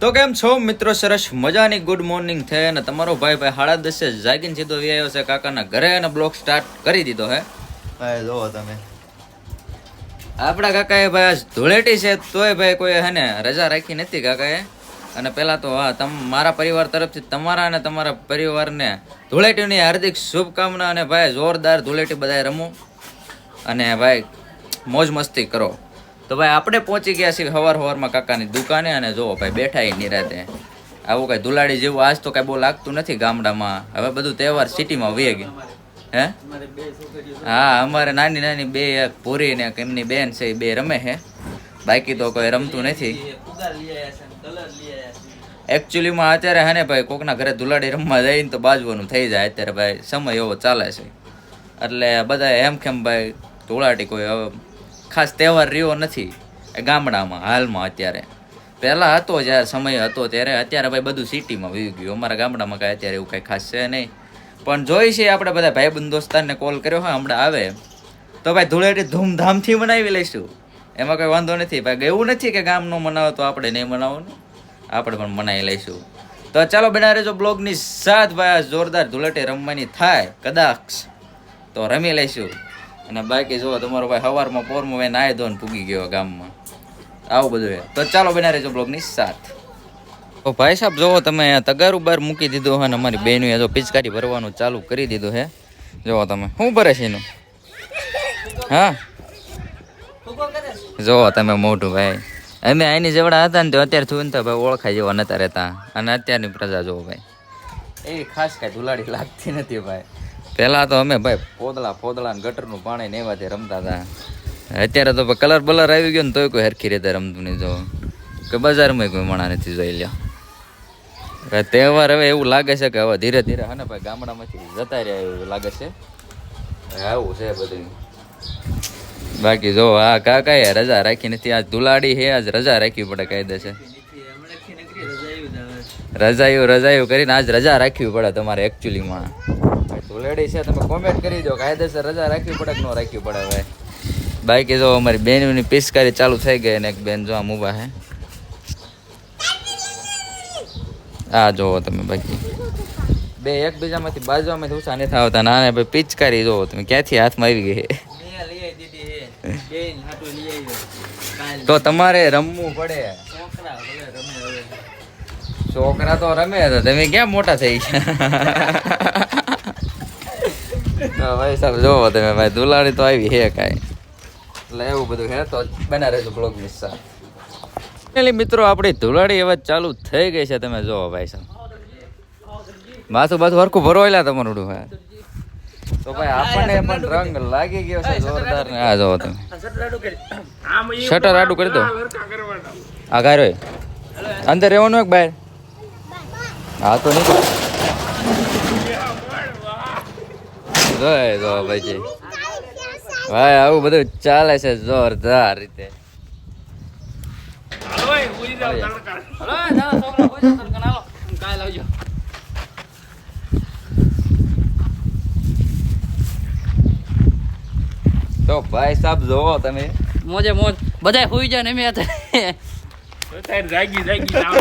તો કેમ છો મિત્રો? સરસ મજાની ગુડ મોર્નિંગ થઈ અને તમારો ભાઈ ભાઈ સાડા દસે જાગીને સીધો આવ્યો છે. કાકાના ઘરે અને બ્લોક સ્ટાર્ટ કરી દીધો હે. જોવો તમે. આપણા કાકાએ ભાઈ આજ ધૂળેટી છે તોય ભાઈ કોઈ હે ને રજા રાખી નથી કાકાએ. અને પેલા તો હા તમ મારા પરિવાર તરફથી તમારા અને તમારા પરિવારને ધૂળેટીની હાર્દિક શુભકામના અને ભાઈ જોરદાર ધૂળેટી બધાય રમો. અને ભાઈ મોજ મસ્તી કરો. તો ભાઈ આપણે પહોંચી ગયા છીએ હવાર હવારમાં કાકાની દુકાને અને જુઓ ભાઈ બેઠા એ નિરાતે. આવું કઈ ધુલાડી જેવું આજ તો કઈ બહુ લાગતું નથી ગામડામાં. હવે બધું તહેવાર સિટીમાં વહી ગયું. હે? હા, અમારે નાની નાની બે, એક પૂરી ને એમની બેન છે એ બે રમે છે. બાકી તો કોઈ રમતું નથી. એકચ્યુઅલીમાં અત્યારે હે ને ભાઈ, કોકના ઘરે ધુલાડી રમવા જઈને તો બાજવાનું થઈ જાય. અત્યારે ભાઈ સમય એવો ચાલે છે. એટલે બધા એમ કેમ ભાઈ ધુલાટી કોઈ હવે ખાસ તહેવાર રહ્યો નથી ગામડામાં, હાલમાં અત્યારે. પહેલાં હતો જ્યારે સમય હતો ત્યારે, અત્યારે ભાઈ બધું સિટીમાં વહી ગયું. અમારા ગામડામાં કાંઈ અત્યારે એવું કાંઈ ખાસ છે નહીં. પણ જોઈ છે આપણે બધા ભાઈબંધ દોસ્તારને કોલ કર્યો હોય હમણાં આવે. તો ભાઈ ધૂળેટી ધૂમધામથી મનાવી લઈશું. એમાં કોઈ વાંધો નથી. ભાઈ એવું નથી કે ગામ મનાવો તો આપણે નહીં મનાવવાનું? આપણે પણ મનાવી લઈશું. તો ચાલો બના રહેજો બ્લોગની સાથ ભાઈ જોરદાર ધૂળેટી રમવાની થાય, કદાચ. તો રમી લઈશું. અને બાકી જુઓ તમારો ભાઈ સવારમાં પોરમાં ભાઈ નાહી ધોન પૂગી ગયો ગામમાં. આવું બધું છે. તો ચાલો બના રહેજો બ્લોગની સાથ. તો ભાઈ સાહેબ જોવો તમે તગારું બાર મૂકી દીધું હોય ને અમારી બહેનોએ જો પિચકારી ભરવાનું ચાલુ કરી દીધું હે જોવો તમે શું ભરે છે એનું? હા? જોવો તમે મોટું ભાઈ. અમે આની જેવડા હતા ને તો અત્યારે થયું તો ભાઈ ઓળખાય જેવા નતા રહેતા. અને અત્યારની પ્રજા જોવો ભાઈ. એવી ખાસ કાંઈ ધુલાડી લાગતી નથી ભાઈ. પહેલાં તો અમે ભાઈ પોદળા પોદળા ને ગટરનું પાણી ને એવાથી રમતા હતા. અત્યારે તો કલર બલર આવી ગયો ને તોય કોઈ હરખી રીતે રમતું નહીં જો. કે બજારમાં કોઈ મણા નથી જોઈ લ્યો. તહેવાર હવે એવું લાગે છે કે હવે ધીરે ધીરે હા ને ભાઈ ગામડામાંથી જતા રહ્યા એવું લાગે છે. આવું છે બધું. બાકી જો આ કાકાએ રજા રાખી નથી. આજ દુલાડી હે આજ રજા રાખવી પડે કાયદે છે. રજાયું રજાયું કરીને આજ રજા રાખવી પડે તમારે એકચ્યુઅલીમાં ધુલેડી છે તમે કોમેન્ટ કરી દો કાયદેસર રજા રાખવી પડે કે ન રાખવી પડે હવે? બાકી જો અમારી બેનની પિચકારી ચાલુ થઈ ગઈ અને એક બેન જો આમ ઊભા હે. આ જોવો તમે બાકી. બે એકબીજામાંથી બાજુમાંથી ઊંચા નથી આવતા. ના ને ભાઈ પિચકારી જોવો તમે ક્યાંથી હાથમાં આવી ગઈ તો તમારે રમવું પડે. છોકરા તો રમે તો તમે ક્યાં મોટા થઈ ગયા? તો ભાઈ સાહેબ જોવો તમે, ભાઈ દુલાડી તો આવી હે કાંઈ. એટલે એવું બધું હે તો બના રહેજો બ્લોગ સાથે. ફાઇનલી મિત્રો, આપણી ધુલાડી હવે ચાલુ થઈ ગઈ છે, તમે જોવો ભાઈ સાહેબ. માથું બાથું હરખું ભરવાયેલા તમારું ભાઈ. તો ભાઈ, આપણને પણ રંગ લાગી ગયો છે, જોરદાર ને. આ જોવો તમે. શટર આડું કરી દો. આ ગારો અંદર રહેવાનું એક બહાર હા, તો નીકળો. જોઈ જો ભાઈ ભાઈ આવું બધું ચાલે છે જોરદાર રીતે. તો ભાઈ સાહેબ જોવો તમે. મોજે મોજ. બધાય હુઈ જાય ને એમ જાગી જાગી જાગી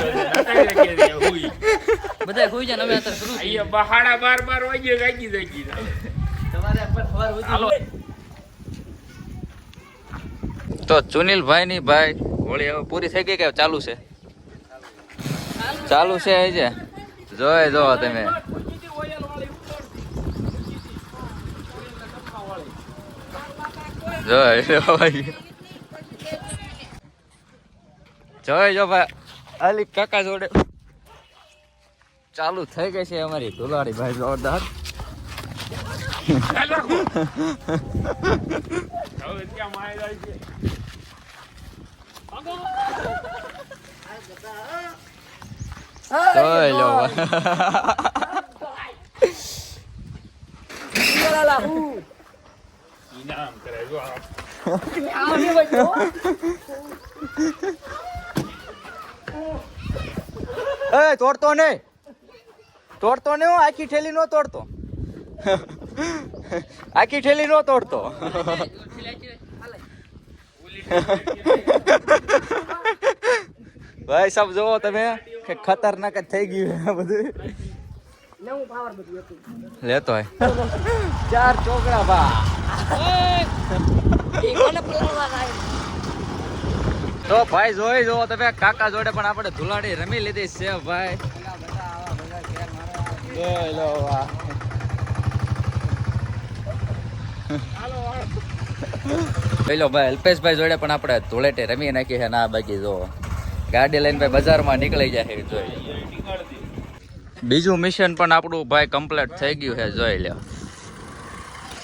બધાય હુઈ જાય ને અમે અત્યારે શરૂ થઈ અહીંયા બહાડા બાર બાર વાગે જાગી જાગી. હાલો તો સુનિલભાઈ ની ભાઈ હોળી હવે પૂરી થઈ ગઈ કે ચાલુ છે? ચાલુ છે એ જોય જો તમે. જોય જો ભાઈ. જોય જો ભાઈ. અલી કાકા જોડે. ચાલુ થઈ ગઈ છે અમારી ધુલાડી ભાઈ જોરદાર. જો આ એ તોડતો નહીં. તોડતો નહીં હું આખી ઠેલી નો તોડતો. આખી ઠેલી નો તોડતો. ભાઈ સાહેબ જોવો તમે કે ખતરનાક જ થઈ ગયું બધું. લેતો ચાર ચોકડા બા તો ભાઈ જોઈ જોવો તમે કાકા જોડે પણ આપણે ધુલાડી રમી લીધી છે ભાઈ. જોઈ લો વાહ પેલો ભાઈ અલ્પેશભાઈ જોડે પણ આપણે ધૂળેટી રમી નાખી છે ના બાકી જો ગાડી લઈને ભાઈ બજારમાં નીકળી જાય જોઈ બીજું મિશન પણ આપણું ભાઈ કમ્પ્લીટ થઈ ગયું છે જોઈ લ્યો.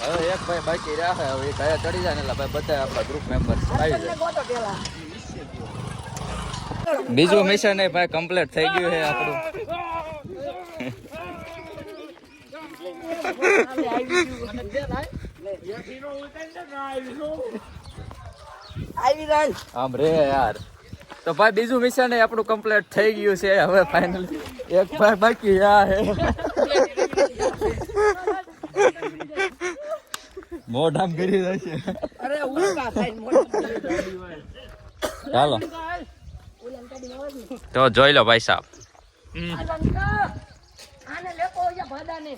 હવે એક ભાઈ બાકી રહ્યા છે હવે એ ચડી જાય ને એટલે ભાઈ બધા આપણા ગ્રુપ મેમ્બર્સ આવી જાય બીજું મિશન એ ભાઈ કમ્પ્લીટ થઈ ગયું છે આપણું. આમ રે યાર. તો ભાઈ બીજું મિશન એ આપણું કમ્પ્લીટ થઈ ગયું છે હવે ફાઇનલી એક ભાઈ બાકી આ હે મોઢામ કરી જાય છે. ચાલો. તો જોઈ લો ભાઈ સાહેબ. આને લેતો આવજો ભાદાને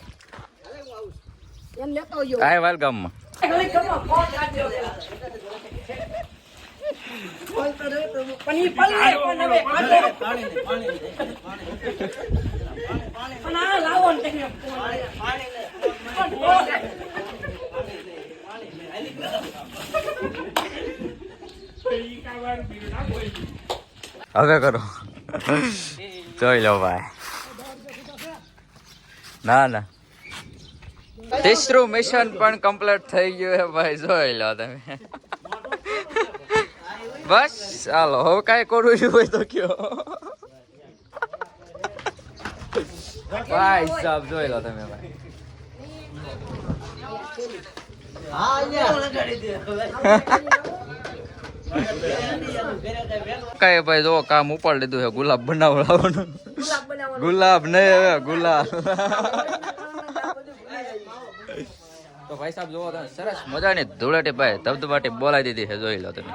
એમ લેતો આવજો. કાંઈ વેલકમમાં પણ ઈ પલ્લે પણ હવે પણ આ લાવો ને તમે. હવે કરો. જોઈ લો ભાઈ. ના ના. તીસરું મિશન પણ કમ્પ્લીટ થઈ ગયું છે ભાઈ જોઈ લો તમે. બસ ચાલો હવે કાંઈ કરવું છું ભાઈ તો કયો. ભાઈ સાહેબ જોઈ લો તમે ભાઈ. કઈ ભાઈ જો કામ ઉપાડ લીધું છે ગુલાબ બનાવડાવવાનું. ગુલાબ નહીં હવે ગુલાબ તો ભાઈ સાહેબ જોવો તમે સરસ મજાની ધૂળેટી ભાઈ ધબધબાટી બોલાવી દીધી છે જોઈ લો તમે.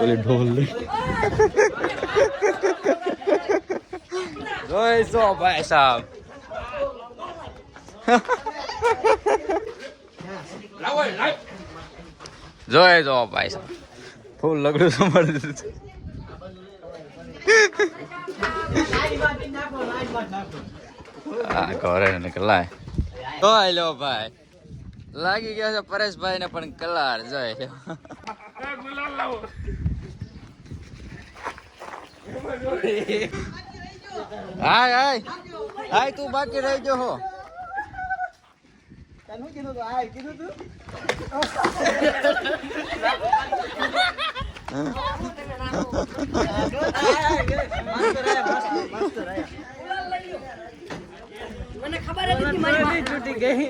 ઓલી ઢોલ જોઈ સો ભાઈ સાહેબ. જોઈ જો, ભાઈ ફૂલ લગડું સંભાળી દીધું છે. ઘરે ને કલાય. જોઈ લો, ભાઈ. લાગી ગયા છે પરેશભાઈ ને પણ કલાર, જોઈ હાય હાય. હાય, તું બાકી રહી ગયો હો. મને ખબર હતી મારી છૂટી ગઈ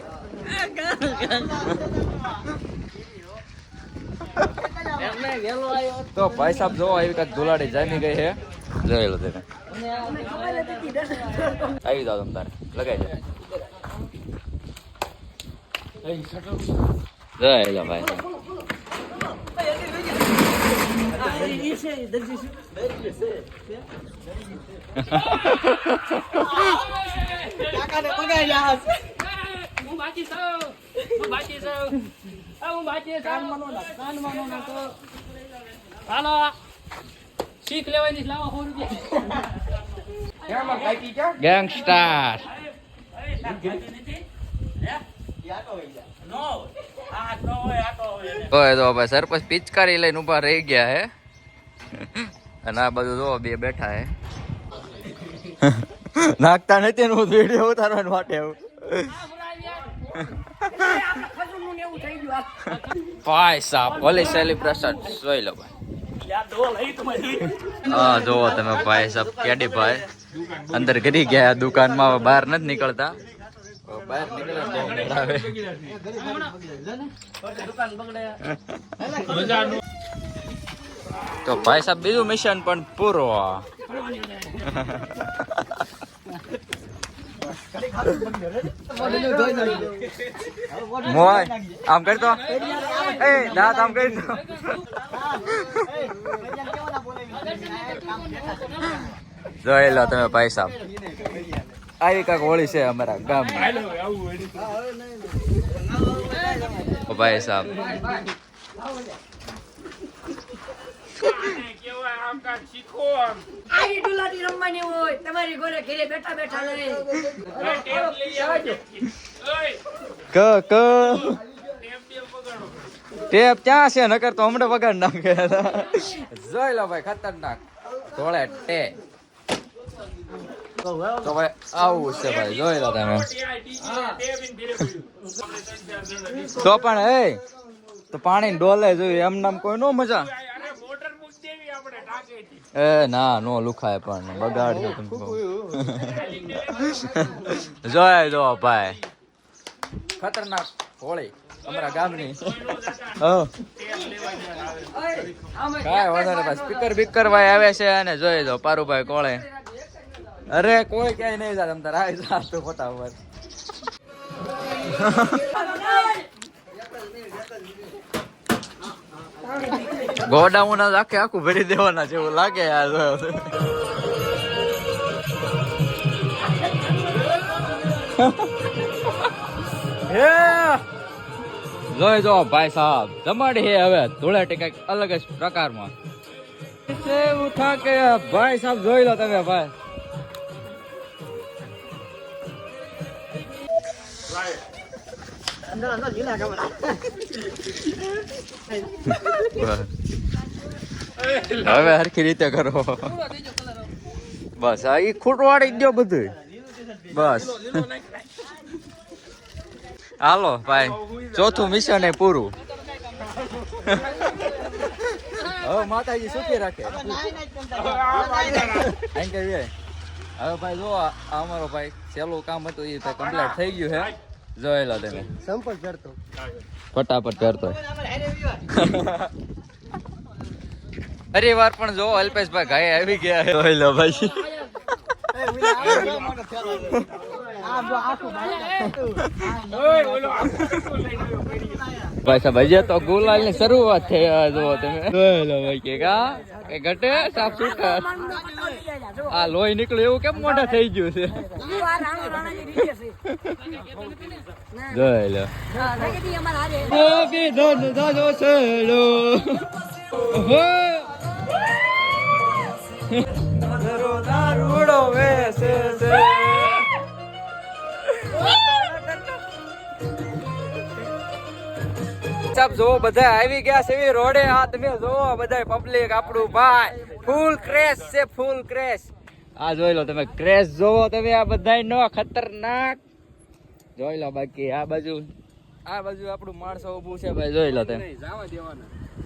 તો ભાઈ સાહેબ જો આવી કાંઈક ધુલાડી જામી ગઈ છે. જોઈ તમે. આવી જાઓ તમ તારે. લગાવી દો. જોઈ લો ભાઈ. શીખ લેવાની લાવો સો રૂપિયા ગેંગસ્ટાર ઓય તો ભાઈ સરપંચ પિચકારી લઈને ઊભા રહી ગયા હે. અને આ બધું જો બે બેઠા હે. નાખતા નથી ને હું વીડિયો ઉતારવા માટે આવું. એવું. ભાઈ સાહેબ ઓલી સેલિબ્રેશન જોઈ લો ભાઈ. હા જોવો તમે ભાઈ સાહેબ કેડી ભાઈ. અંદર ઘરી ગયા દુકાનમાં બહાર નથી નીકળતા. બહાર નીકળે તો ભાઈ સાહેબ બીજું મિશન પણ પૂરો. મોય આમ કરતો એ દાંત આમ કરતો જોઈ લો તમે ભાઈ સાહેબ. આવી કાંક હોળી છે અમારા ગામમાં ભાઈ સાહેબ. કેવાય આમ કાંઈક શીખો આમ આવી ડુલાટી રમવાની હોય તમારી ઘરે ઘરે બેઠા બેઠા લઈ. આ ટેપ લઈ આવજો ઓય ક ક. ટેપ ટેપ ક્યાં છે? નકર તો હમણાં વગાડ નાખે. જોઈ લો ભાઈ ખતરનાક. ધોળે ટે તો ભાઈ આવું છે ભાઈ જોઈ લો તમે. તો પણ એ તો પાણી ડોલે જોયું એમ નામ કોઈ નો મજા? એ ના નો લુખાય પણ બગાડ છે તમે જોય જો ભાઈ. ખતરનાક હોળી અમારા ગામની. હા. કાંઈ વધારે ભાઈ. સ્પીકર બીકર ભાઈ આવે છે અને જોઈ દો પારુભાઈ કોળે. અરે કોઈ ક્યાંય નહીં જા, તમ તારા આવી જા તું ફટાફટ ગોડાઉન આખે આખું ભરી દેવાના જેવું લાગે યાર હે! જોઈ જો ભાઈ સાહેબ જમાડી હે હવે ધૂળેટી કંઈક અલગ જ પ્રકારમાં. થા કે ભાઈ સાહેબ જોઈ લો તમે ભાઈ. હવે હરખી રીતે કરો. બસ, આ ઈ ખૂટવાડી ગયો બધું બસ. હાલો, ભાઈ, ચોથું મિશન એ પૂરું. હવે માતાજી સુખી રાખે. થેન્ક યુ હવે ભાઈ, જો અમારો ભાઈ, છેલ્લું કામ હતું એ કમ્પ્લીટ થઈ ગયું છે. જોઈ લો તમે. સંપર્ક કરતો ફટાફટ કરતો અરે વાર પણ જો અલ્પેશભાઈ ગાય આવી ગયા. જોઈ લો ભાઈ. ઓય ઓલો આખું ભાઈ સાહેબ હજી તો ગુલાલની શરૂઆત થઈ જુઓ તમે. લો ભાઈ કે કા? ઘટે સાફ સુથરા આ લોહી નીકળ્યું એવું કેમ મોટા થઈ ગયું છે? જોઈ લો. દારૂડો વેસે છે સાહેબ જો બધા આવી ગયા છે એવી રોડે. આ તમે જોવો બધા પબ્લિક આપણું ભાઈ. ફૂલ ક્રેશ છે ફૂલ ક્રેશ આ જોઈ લો તમે ક્રેશ જોવો તમે આ બધા નો ખતરનાક. જોઈ લો બાકી આ બાજુ. આ બાજુ આપણું માણસો ઊભું છે ભાઈ, જોઈ લો તમે.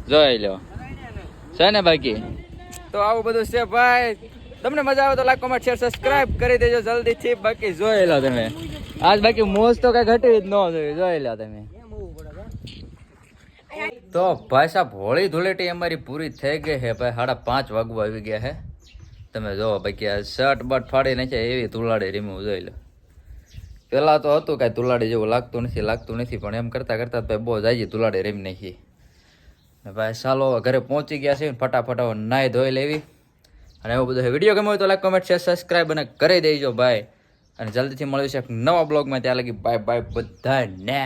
જોઈ લો. છે ને બાકી? તો આવું બધું છે ભાઈ. તમને મજા આવે તો લાઈક કોમેન્ટ શેર સબસ્ક્રાઇબ કરી દેજો જલ્દીથી. બાકી જોઈ લો તમે. આજ બાકી મોજ તો કઈ ઘટી જ ન જોઈ જોઈ લો તમે. તો ભાઈ સાહેબ હોળી ધૂળેટી અમારી પૂરી થઈ ગઈ છે ભાઈ. સાડા પાંચ વાગવા આવી ગયા છે તમે જોવો ભાઈ કે શર્ટ બટ ફાડી નાખ્યા એવી તુલાડી રીમું જોઈ લો. પહેલાં તો હતું કાંઈ તુલાડી જેવું લાગતું નથી લાગતું નથી, પણ એમ કરતાં કરતાં ભાઈ બહુ જાય તુલાડી રીમ નાખી. ભાઈ ચાલો ઘરે પહોંચી ગયા છે ફટાફટ નાહી ધોઈ લેવી. અને એવું બધું વીડિયો ગમ્યો હોય તો લાઈક કોમેન્ટ શેર સબસ્ક્રાઈબ અને કરી દેજો ભાઈ. અને જલ્દીથી મળ્યું છે નવા બ્લોગમાં. ત્યાં લગી બાય બાય બધા ને